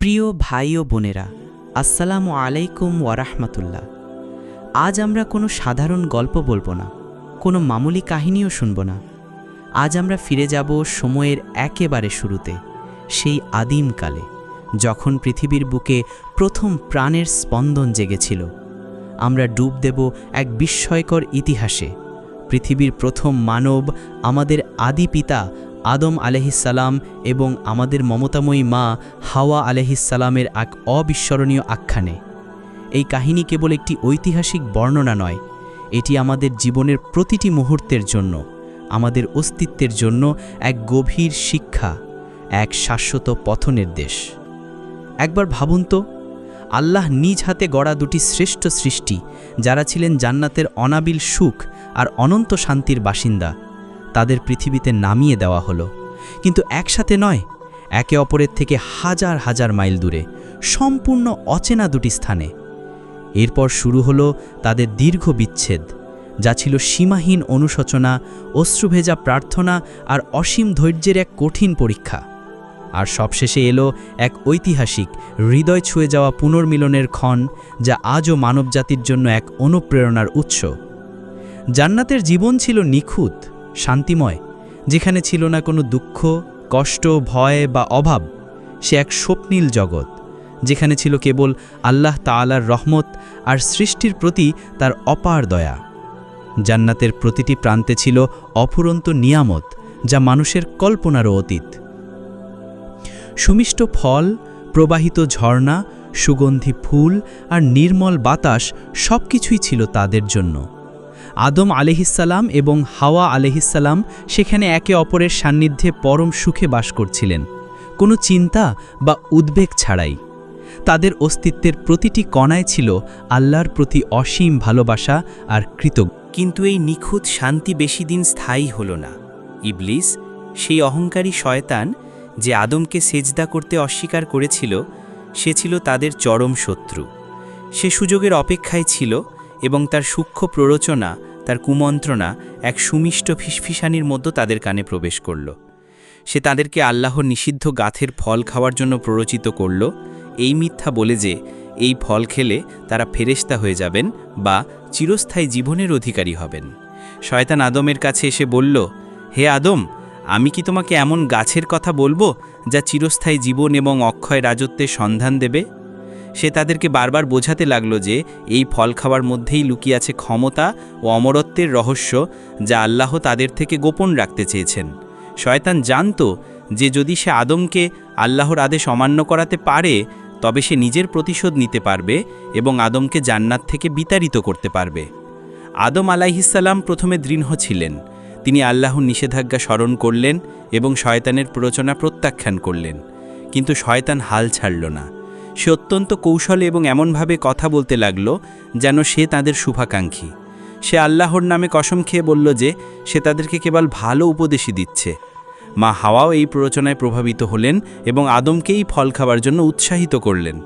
প্রিয় ভাই ও বোনেরা, আসসালামু আলাইকুম ওয়ারাহমাতুল্লাহ আজ আমরা কোনো সাধারণ গল্প বলব না, কোনো মামুলি কাহিনীও শুনব না। আজ আমরা ফিরে যাব সময়ের একেবারে শুরুতে, সেই আদিমকালে যখন পৃথিবীর বুকে প্রথম প্রাণের স্পন্দন জেগেছিল। আমরা ডুব দেব এক বিস্ময়কর ইতিহাসে, পৃথিবীর প্রথম মানব আমাদের আদি পিতা আদম আলহিসাল্লাম এবং আমাদের মমতাময়ী মা হাওয়া আলহিসাল্লামের এক অবিস্মরণীয় আখ্যানে। এই কাহিনী কেবল একটি ঐতিহাসিক বর্ণনা নয়, এটি আমাদের জীবনের প্রতিটি মুহূর্তের জন্য, আমাদের অস্তিত্বের জন্য এক গভীর শিক্ষা, এক শাশ্বত পথনির্দেশ। একবার ভাবুন তো, আল্লাহ নিজ হাতে গড়া দুটি শ্রেষ্ঠ সৃষ্টি, যারা ছিলেন জান্নাতের অনাবিল সুখ আর অনন্ত শান্তির বাসিন্দা। তাদের পৃথিবীতে নামিয়ে দেওয়া হলো। কিন্তু একসাথে নয়, একে অপরের থেকে হাজার হাজার মাইল দূরে, সম্পূর্ণ অচেনা দুটি স্থানে। এরপর শুরু হলো তাদের দীর্ঘ বিচ্ছেদ, যা ছিল সীমাহীন অনুশোচনা, অশ্রুভেজা প্রার্থনা আর অসীম ধৈর্যের এক কঠিন পরীক্ষা। আর সবশেষে এলো এক ঐতিহাসিক, হৃদয় ছুঁয়ে যাওয়া পুনর্মিলনের ক্ষণ, যা আজও মানবজাতির জন্য এক অনুপ্রেরণার উৎস। জান্নাতের জীবন ছিল নিখুঁত শান্তিময়, যেখানে ছিল না কোনো দুঃখ, কষ্ট, ভয় বা অভাব, সে এক স্বপ্নীল জগৎ, যেখানে ছিল কেবল আল্লাহ তাআলার রহমত আর সৃষ্টির প্রতি তার অপার দয়া। জান্নাতের প্রতিটি প্রান্তে ছিল অফুরন্ত নিয়ামত, যা মানুষের কল্পনারও অতীত। সুমিষ্ট ফল, প্রবাহিত ঝর্ণা, সুগন্ধি ফুল আর নির্মল বাতাস সব কিছুই ছিল তাদের জন্য। আদম আলহিসাল্লাম এবং হাওয়া আলহিসাল্লাম সেখানে একে অপরের সান্নিধ্যে পরম সুখে বাস করছিলেন। কোনো চিন্তা বা উদ্বেগ ছাড়াই। তাদের অস্তিত্বের প্রতিটি কণায় ছিল আল্লাহর প্রতি অসীম ভালোবাসা আর কৃতজ্ঞ। কিন্তু এই নিখুঁত শান্তি বেশি দিন স্থায়ী হল না। ইবলিস, সেই অহংকারী শয়তান যে আদমকে সেজদা করতে অস্বীকার করেছিল, সে ছিল তাদের চরম শত্রু। সে সুযোগের অপেক্ষায় ছিল এবং তার সূক্ষ্ম প্ররোচনা তার কুমন্ত্রণা এক সুমিষ্ট ফিসফিসানির মধ্যে তাদের কানে প্রবেশ করল। সে তাদেরকে আল্লাহর নিষিদ্ধ গাথের ফল খাওয়ার জন্য প্ররোচিত করল। এই মিথ্যা বলে যে, এই ফল খেলে তারা ফেরেস্তা হয়ে যাবেন বা চিরস্থায়ী জীবনের অধিকারী হবেন। শয়তান আদমের কাছে এসে বলল, হে আদম, আমি কি তোমাকে এমন গাছের কথা বলব যা চিরস্থায়ী জীবন এবং অক্ষয় রাজত্বের সন্ধান দেবে? সে তাদেরকে বারবার বোঝাতে লাগল যে এই ফল খাওয়ার মধ্যেই লুকিয়ে আছে ক্ষমতা ও অমরত্বের রহস্য যা আল্লাহ তাদের থেকে গোপন রাখতে চেয়েছেন। শয়তান জানত যে যদি সে আদমকে আল্লাহর আদেশ অমান্য করাতে পারে, তবে সে নিজের প্রতিশোধ নিতে পারবে এবং আদমকে জান্নাত থেকে বিতাড়িত করতে পারবে। আদম আলাইহিসাল্লাম প্রথমে দৃঢ় ছিলেন। তিনি আল্লাহর নিষেধাজ্ঞা স্মরণ করলেন এবং শয়তানের প্ররোচনা প্রত্যাখ্যান করলেন। কিন্তু শয়তান হাল ছাড়ল না। সে অত্যন্ত কৌশলে এবং এমনভাবে কথা বলতে লাগল যেন সে তাদের শুভাকাঙ্ক্ষী। সে আল্লাহর নামে কসম খেয়ে বলল যে, সে তাদেরকে কেবল ভালো উপদেশই দিচ্ছে। মা হাওয়াও এই প্ররোচনায় প্রভাবিত হলেন এবং আদমকেই ফল খাবার জন্য উৎসাহিত করলেন।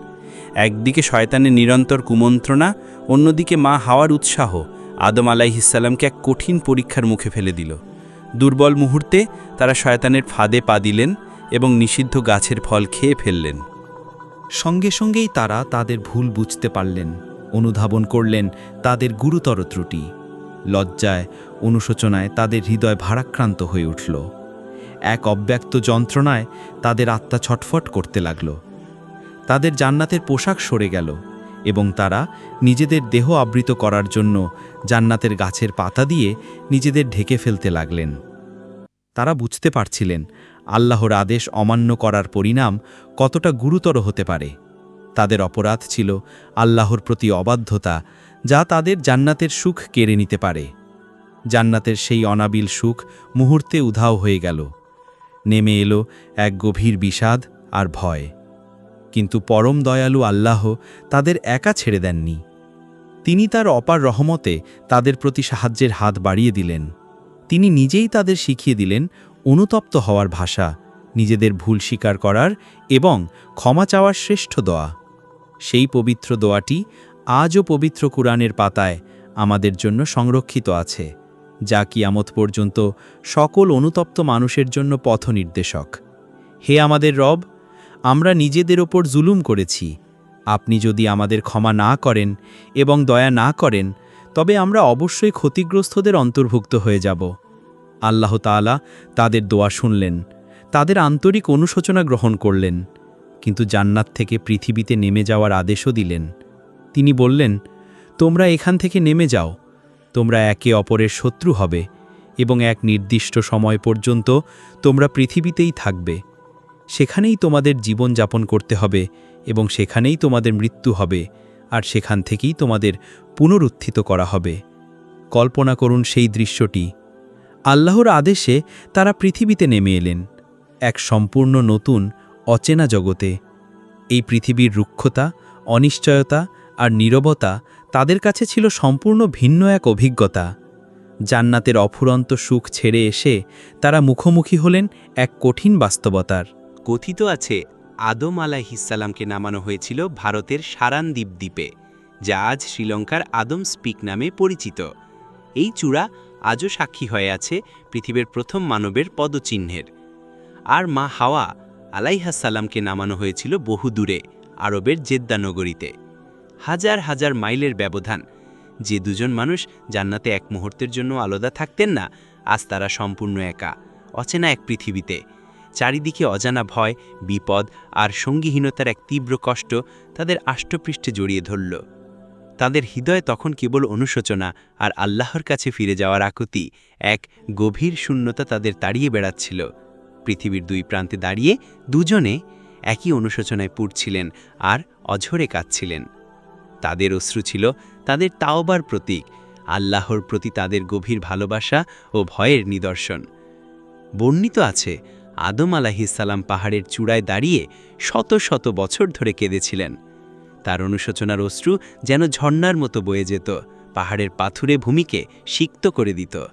একদিকে শয়তানের নিরন্তর কুমন্ত্রণা, অন্যদিকে মা হাওয়ার উৎসাহ আদম আলাইহিসাল্লামকে এক কঠিন পরীক্ষার মুখে ফেলে দিল। দুর্বল মুহূর্তে তারা শয়তানের ফাঁদে পা দিলেন এবং নিষিদ্ধ গাছের ফল খেয়ে ফেললেন। সঙ্গে সঙ্গেই তারা তাদের ভুল বুঝতে পারলেন, অনুধাবন করলেন তাদের গুরুতর ত্রুটি। লজ্জায়, অনুশোচনায় তাদের হৃদয় ভারাক্রান্ত হয়ে উঠল। এক অব্যক্ত যন্ত্রণায় তাদের আত্মা ছটফট করতে লাগল। তাদের জান্নাতের পোশাক সরে গেল এবং তারা নিজেদের দেহ আবৃত করার জন্য জান্নাতের গাছের পাতা দিয়ে নিজেদের ঢেকে ফেলতে লাগলেন। তারা বুঝতে পারছিলেন আল্লাহর আদেশ অমান্য করার পরিণাম কতটা গুরুতর হতে পারে? তাদের অপরাধ ছিল আল্লাহর প্রতি অবাধ্যতা, যা তাদের জান্নাতের সুখ কেড়ে নিতে পারে। জান্নাতের সেই অনাবিল সুখ মুহূর্তে উধাও হয়ে গেল। নেমে এলো এক গভীর বিষাদ আর ভয়। কিন্তু পরম দয়ালু আল্লাহ তাদের একা ছেড়ে দেননি। তিনি তার অপার রহমতে তাদের প্রতি সাহায্যের হাত বাড়িয়ে দিলেন। তিনি নিজেই তাদের শিখিয়ে দিলেন অনুতপ্ত হওয়ার ভাষা, নিজেদের ভুল স্বীকার করার এবং ক্ষমা চাওয়ার শ্রেষ্ঠ দোয়া। সেই পবিত্র দোয়াটি আজও পবিত্র কুরআনের পাতায় আমাদের জন্য সংরক্ষিত আছে, যা কিয়ামত পর্যন্ত সকল অনুতপ্ত মানুষের জন্য পথ নির্দেশক হে আমাদের রব, আমরা নিজেদের ওপর জুলুম করেছি। আপনি যদি আমাদের ক্ষমা না করেন এবং দয়া না করেন, তবে আমরা অবশ্যই ক্ষতিগ্রস্তদের অন্তর্ভুক্ত হয়ে যাব। আল্লাহ তাআলা তাদের দোয়া শুনলেন, তাদের আন্তরিক অনুশোচনা গ্রহণ করলেন, কিন্তু জান্নাত থেকে পৃথিবীতে নেমে যাওয়ার আদেশও দিলেন। তিনি বললেন, তোমরা এখান থেকে নেমে যাও, তোমরা একে অপরের শত্রু হবে এবং এক নির্দিষ্ট সময় পর্যন্ত তোমরা পৃথিবীতেই থাকবে। সেখানেই তোমাদের জীবন যাপন করতে হবে এবং সেখানেই তোমাদের মৃত্যু হবে আর সেখান থেকেই তোমাদের পুনরুত্থিত করা হবে। কল্পনা করুন সেই দৃশ্যটি। আল্লাহর আদেশে তারা পৃথিবীতে নেমে এলেন, এক সম্পূর্ণ নতুন, অচেনা জগতে। এই পৃথিবীর রুক্ষতা, অনিশ্চয়তা আর নীরবতা তাদের কাছে ছিল সম্পূর্ণ ভিন্ন এক অভিজ্ঞতা। জান্নাতের অফুরন্ত সুখ ছেড়ে এসে তারা মুখোমুখি হলেন এক কঠিন বাস্তবতার। কথিত আছে, আদম আলাহিসাল্লামকে নামানো হয়েছিল ভারতের সারানদ্বীপ দ্বীপে, যা আজ শ্রীলঙ্কার আদম স্পিক নামে পরিচিত। এই চূড়া আজও সাক্ষী হয়ে আছে পৃথিবীর প্রথম মানবের পদচিহ্নের। আর মা হাওয়া আলাইহাসাল্লামকে নামানো হয়েছিল বহু দূরে, আরবের জেদ্দা নগরীতে। হাজার হাজার মাইলের ব্যবধান। যে দুজন মানুষ জান্নাতে এক মুহূর্তের জন্য আলাদা থাকতেন না, আজ তারা সম্পূর্ণ একা, অচেনা এক পৃথিবীতে। চারিদিকে অজানা ভয়, বিপদ আর সঙ্গীহীনতার এক তীব্র কষ্ট তাদের আষ্টপৃষ্ঠে জড়িয়ে ধরল। তাদের হৃদয়ে তখন কেবল অনুশোচনা আর আল্লাহর কাছে ফিরে যাওয়ার আকুতি। এক গভীর শূন্যতা তাদের তাড়িয়ে বেড়াচ্ছিল। পৃথিবীর দুই প্রান্তে দাঁড়িয়ে দুজনে একই অনুশোচনায় পুড়ছিলেন আর অঝরে কাঁদছিলেন। তাদের অশ্রু ছিল তাদের তাওবার প্রতীক, আল্লাহর প্রতি তাদের গভীর ভালোবাসা ও ভয়ের নিদর্শন। বর্ণিত আছে, আদম আলাহিসাল্লাম পাহাড়ের চূড়ায় দাঁড়িয়ে শত শত বছর ধরে কেঁদেছিলেন। তার অনুশোচনার অশ্রু যেন ঝর্ণার মতো বয়ে যেত, পাহাড়ের পাথুরে ভূমিকে সিক্ত করে দিত।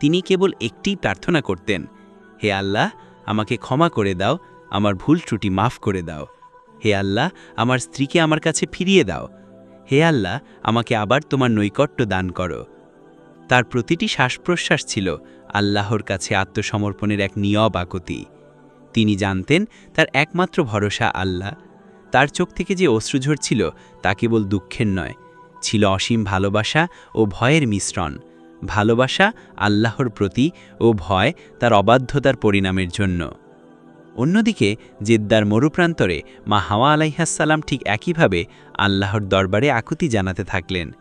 তিনি কেবল একটিই প্রার্থনা করতেন, হে আল্লাহ, আমাকে ক্ষমা করে দাও, আমার ভুল ত্রুটি মাফ করে দাও। হে আল্লাহ, আমার স্ত্রীকে আমার কাছে ফিরিয়ে দাও। হে আল্লাহ, আমাকে আবার তোমার নৈকট্য দান করো। তার প্রতিটি শ্বাস প্রশ্বাস ছিল আল্লাহর কাছে আত্মসমর্পণের এক নিয়ব আকতি। তিনি জানতেন তার একমাত্র ভরসা আল্লাহ। তার চোখ থেকে যে অশ্রু ঝরছিল তা কেবল দুঃখের নয়। ছিল অসীম ভালোবাসা ও ভয়ের মিশ্রণ। ভালোবাসা আল্লাহর প্রতি ও ভয় তার অবাধ্যতার পরিণামের জন্য। অন্যদিকে, জেদ্দার মরুপ্রান্তরে মা হাওয়া আলাইহাসাল্লাম ঠিক একইভাবে আল্লাহর দরবারে আকুতি জানাতে থাকলেন।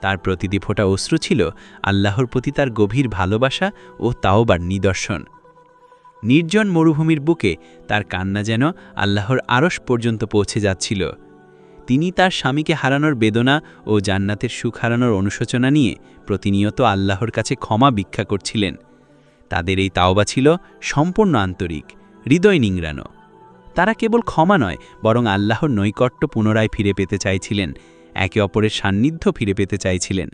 তার প্রতিটি ফোঁটা অশ্রু ছিল আল্লাহর প্রতি তার গভীর ভালোবাসা ও তাওবার নিদর্শন। নির্জন মরুভূমির বুকে তার কান্না যেন আল্লাহর আরশ পর্যন্ত পৌঁছে যাচ্ছিল। তিনি তার স্বামীকে হারানোর বেদনা ও জান্নাতের সুখ হারানোর অনুশোচনা নিয়ে প্রতিনিয়ত আল্লাহর কাছে ক্ষমা ভিক্ষা করছিলেন। তাদের এই তাওবা ছিল সম্পূর্ণ আন্তরিক, হৃদয় নিংড়ানো। তারা কেবল ক্ষমা নয়, বরং আল্লাহর নৈকট্য পুনরায় ফিরে পেতে চাইছিলেন, একে অপরের সান্নিধ্য ফিরে পেতে চাইছিলেন।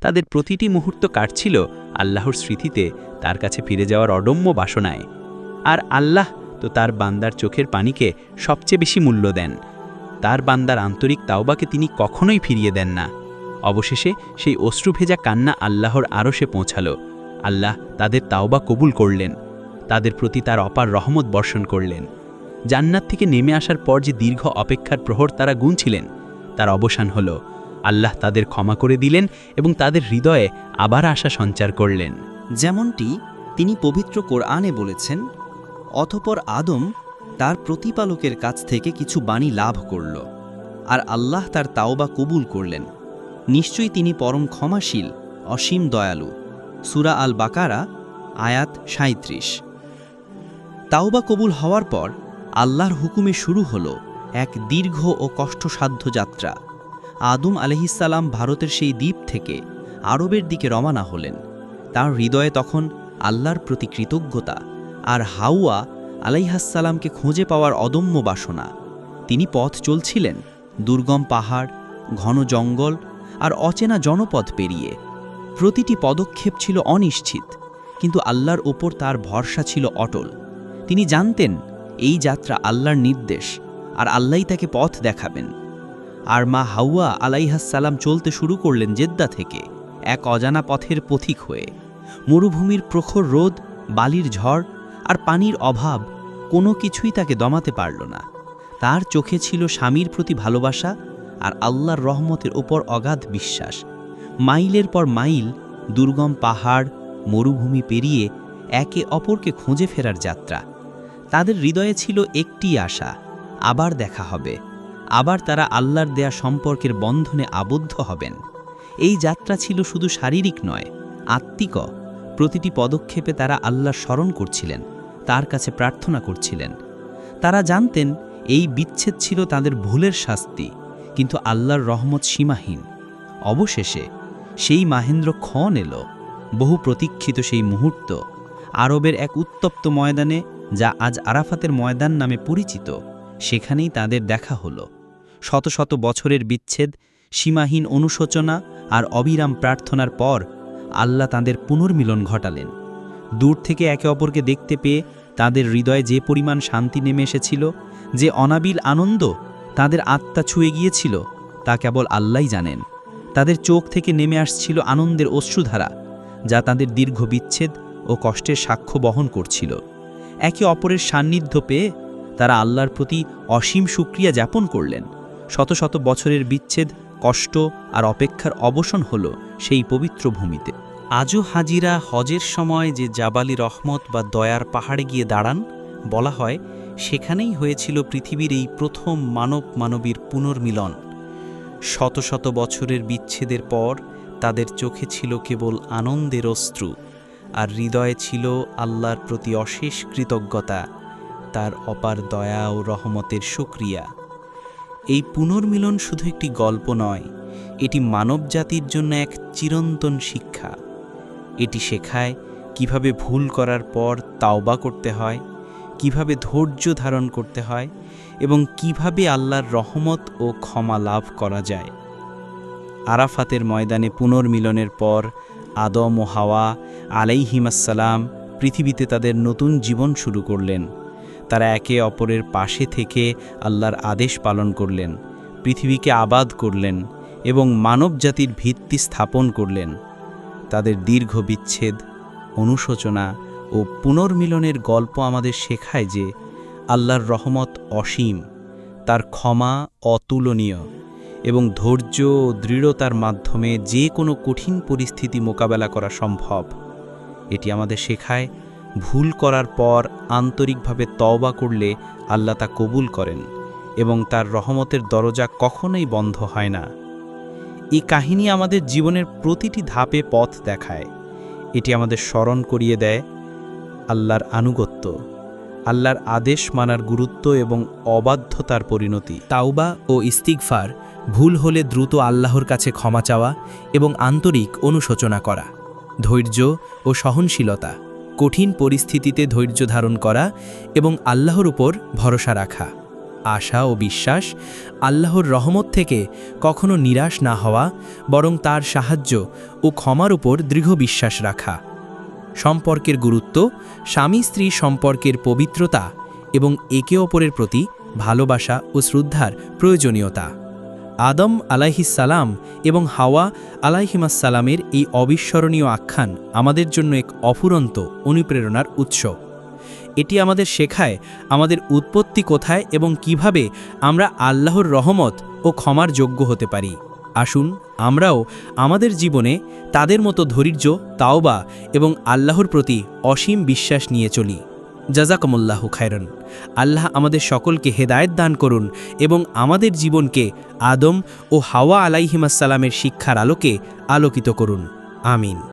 তাদের প্রতিটি মুহূর্ত কাটছিল আল্লাহর স্মৃতিতে, তার কাছে ফিরে যাওয়ার অডম্য বাসনায়। আর আল্লাহ তো তার বান্দার চোখের পানিকে সবচেয়ে বেশি মূল্য দেন। তার বান্দার আন্তরিক তাওবাকে তিনি কখনোই ফিরিয়ে দেন না। অবশেষে সেই অশ্রুভেজা কান্না আল্লাহর আরশে পৌঁছালো। আল্লাহ তাদের তাওবা কবুল করলেন। তাদের প্রতি তার অপার রহমত বর্ষণ করলেন। জান্নাত থেকে নেমে আসার পর যে দীর্ঘ অপেক্ষার প্রহর তারা গুনছিলেন, তার অবসান হল। আল্লাহ তাদের ক্ষমা করে দিলেন এবং তাদের হৃদয়ে আবার আশা সঞ্চার করলেন। যেমনটি তিনি পবিত্র কোরআনে বলেছেন অথপর আদম তার প্রতিপালকের কাছ থেকে কিছু বাণী লাভ করল, আর আল্লাহ তার তাওবা কবুল করলেন। নিশ্চয়ই তিনি পরম ক্ষমাশীল, অসীম দয়ালু। সুরা আল বাকারা আয়াত সাঁত্রিশ তাওবা কবুল হওয়ার পর আল্লাহর হুকুমে শুরু হল এক দীর্ঘ ও কষ্টসাধ্য যাত্রা। আদম আলহিসাল্লাম ভারতের সেই দ্বীপ থেকে আরবের দিকে রওনা হলেন। তার হৃদয়ে তখন আল্লাহর প্রতি কৃতজ্ঞতা আর হাউয়া আলাইহাসাল্লামকে খুঁজে পাওয়ার অদম্য বাসনা। তিনি পথ চলছিলেন, দুর্গম পাহাড়, ঘন জঙ্গল আর অচেনা জনপদ পেরিয়ে। প্রতিটি পদক্ষেপ ছিল অনিশ্চিত, কিন্তু আল্লাহর ওপর তার ভরসা ছিল অটল। তিনি জানতেন, এই যাত্রা আল্লাহর নির্দেশ আর আল্লাহই তাকে পথ দেখাবেন। আর মা হাউয়া আলাইহাসাল্লাম চলতে শুরু করলেন জেদ্দা থেকে, এক অজানা পথের পথিক হয়ে। মরুভূমির প্রখর রোদ, বালির ঝড় আর পানির অভাব কোনো কিছুই তাকে দমাতে পারল না। তার চোখে ছিল স্বামীর প্রতি ভালোবাসা আর আল্লাহর রহমতের ওপর অগাধ বিশ্বাস। মাইলের পর মাইল দুর্গম পাহাড়, মরুভূমি পেরিয়ে একে অপরকে খুঁজে ফেরার যাত্রা। তাদের হৃদয়ে ছিল একটি আশা, আবার দেখা হবে। আবার তারা আল্লাহর দেয়া সম্পর্কের বন্ধনে আবদ্ধ হবেন। এই যাত্রা ছিল শুধু শারীরিক নয় আত্মিক প্রতিটি পদক্ষেপে তারা আল্লাহ স্মরণ করছিলেন। তার কাছে প্রার্থনা করছিলেন। তারা জানতেন, এই বিচ্ছেদ ছিল তাদের ভুলের শাস্তি, কিন্তু আল্লাহর রহমত সীমাহীন। অবশেষে সেই মাহেন্দ্র ক্ষণ এলো, বহু প্রতীক্ষিত সেই মুহূর্ত, আরবের এক উত্তপ্ত ময়দানে, যা আজ আরাফাতের ময়দান নামে পরিচিত, সেখানেই তাদের দেখা হলো। শত শত বছরের বিচ্ছেদ, সীমাহীন অনুশোচনা আর অবিরাম প্রার্থনার পর আল্লাহ তাদের পুনর্মিলন ঘটালেন। দূর থেকে একে অপরকে দেখতে পেয়ে তাদের হৃদয়ে যে পরিমাণ শান্তি নেমে এসেছিল, যে অনাবিল আনন্দ তাদের আত্মা ছুঁয়ে গিয়েছিল, তা কেবল আল্লাহই জানেন। তাদের চোখ থেকে নেমে আসছিল আনন্দের অশ্রুধারা, যা তাদের দীর্ঘ বিচ্ছেদ ও কষ্টের সাক্ষ্য বহন করছিল। একে অপরের সান্নিধ্য পেয়ে তারা আল্লাহর প্রতি অসীম সুক্রিয়া যাপন করলেন। শত শত বছরের বিচ্ছেদ, কষ্ট আর অপেক্ষার অবসান হল সেই পবিত্র ভূমিতে। আজও হাজিরা হজের সময় যে জাবালি রহমত বা দয়ার পাহাড়ে গিয়ে দাঁড়ান, বলা হয়, সেখানেই হয়েছিল পৃথিবীর এই প্রথম মানব মানবীর পুনর্মিলন। শত শত বছরের বিচ্ছেদের পর তাদের চোখে ছিল কেবল আনন্দের অশ্রু, আর হৃদয়ে ছিল আল্লাহর প্রতি অশেষ কৃতজ্ঞতা, তার অপার দয়া ও রহমতের সুক্রিয়া এই পুনর্মিলন শুধু একটি গল্প নয়, এটি মানবজাতির জন্য এক চিরন্তন শিক্ষা। এটি শেখায় কীভাবে ভুল করার পর তাওবা করতে হয়, কীভাবে ধৈর্য ধারণ করতে হয় এবং কীভাবে আল্লাহর রহমত ও ক্ষমা লাভ করা যায়। আরাফাতের ময়দানে পুনর্মিলনের পর আদম ও হাওয়া আলাইহিমাসালাম পৃথিবীতে তাদের নতুন জীবন শুরু করলেন। তারা একে অপরের পাশে থেকে আল্লাহর আদেশ পালন করলেন, পৃথিবীকে আবাদ করলেন এবং মানবজাতির ভিত্তি স্থাপন করলেন। তাদের দীর্ঘ বিচ্ছেদ, অনুশোচনা ও পুনর্মিলনের গল্প আমাদের শেখায় যে আল্লাহর রহমত অসীম, তার ক্ষমা অতুলনীয় এবং ধৈর্য ও দৃঢ়তার মাধ্যমে যে কোনো কঠিন পরিস্থিতি মোকাবেলা করা সম্ভব। এটি আমাদের শেখায় ভুল করার পর আন্তরিকভাবে তওবা করলে আল্লাহ তা কবুল করেন এবং তার রহমতের দরজা কখনোই বন্ধ হয় না। এই কাহিনী আমাদের জীবনের প্রতিটি ধাপে পথ দেখায়। এটি আমাদের স্মরণ করিয়ে দেয় আল্লাহর আনুগত্য, আল্লাহর আদেশ মানার গুরুত্ব এবং অবাধ্যতার পরিণতি। তাওবা ও ইস্তিগফার, ভুল হলে দ্রুত আল্লাহর কাছে ক্ষমা চাওয়া এবং আন্তরিক অনুশোচনা করা। ধৈর্য ও সহনশীলতা, কঠিন পরিস্থিতিতে ধৈর্য ধারণ করা এবং আল্লাহর উপর ভরসা রাখা। আশা ও বিশ্বাস আল্লাহর রহমত থেকে কখনো নিরাশ না হওয়া, বরং তার সাহায্য ও ক্ষমার উপর দৃঢ় বিশ্বাস রাখা। সম্পর্কের গুরুত্ব, স্বামী স্ত্রী সম্পর্কের পবিত্রতা এবং একে অপরের প্রতি ভালোবাসা ও শ্রদ্ধার প্রয়োজনীয়তা। আদম আলাইহিসালাম এবং হাওয়া আলাইহিমাসালামের এই অবিস্মরণীয় আখ্যান আমাদের জন্য এক অফুরন্ত অনুপ্রেরণার উৎস। এটি আমাদের শেখায় আমাদের উৎপত্তি কোথায় এবং কীভাবে আমরা আল্লাহর রহমত ও ক্ষমার যোগ্য হতে পারি। আসুন, আমরাও আমাদের জীবনে তাদের মতো ধৈর্য, তাওবা এবং আল্লাহর প্রতি অসীম বিশ্বাস নিয়ে চলি। জাজাকমুল্লাহ খায়রন। আল্লাহ আমাদের সকলকে হেদায়েত দান করুন এবং আমাদের জীবনকে আদম ও হাওয়া আলাইহিমাসালামের শিক্ষার আলোকে আলোকিত করুন। আমিন।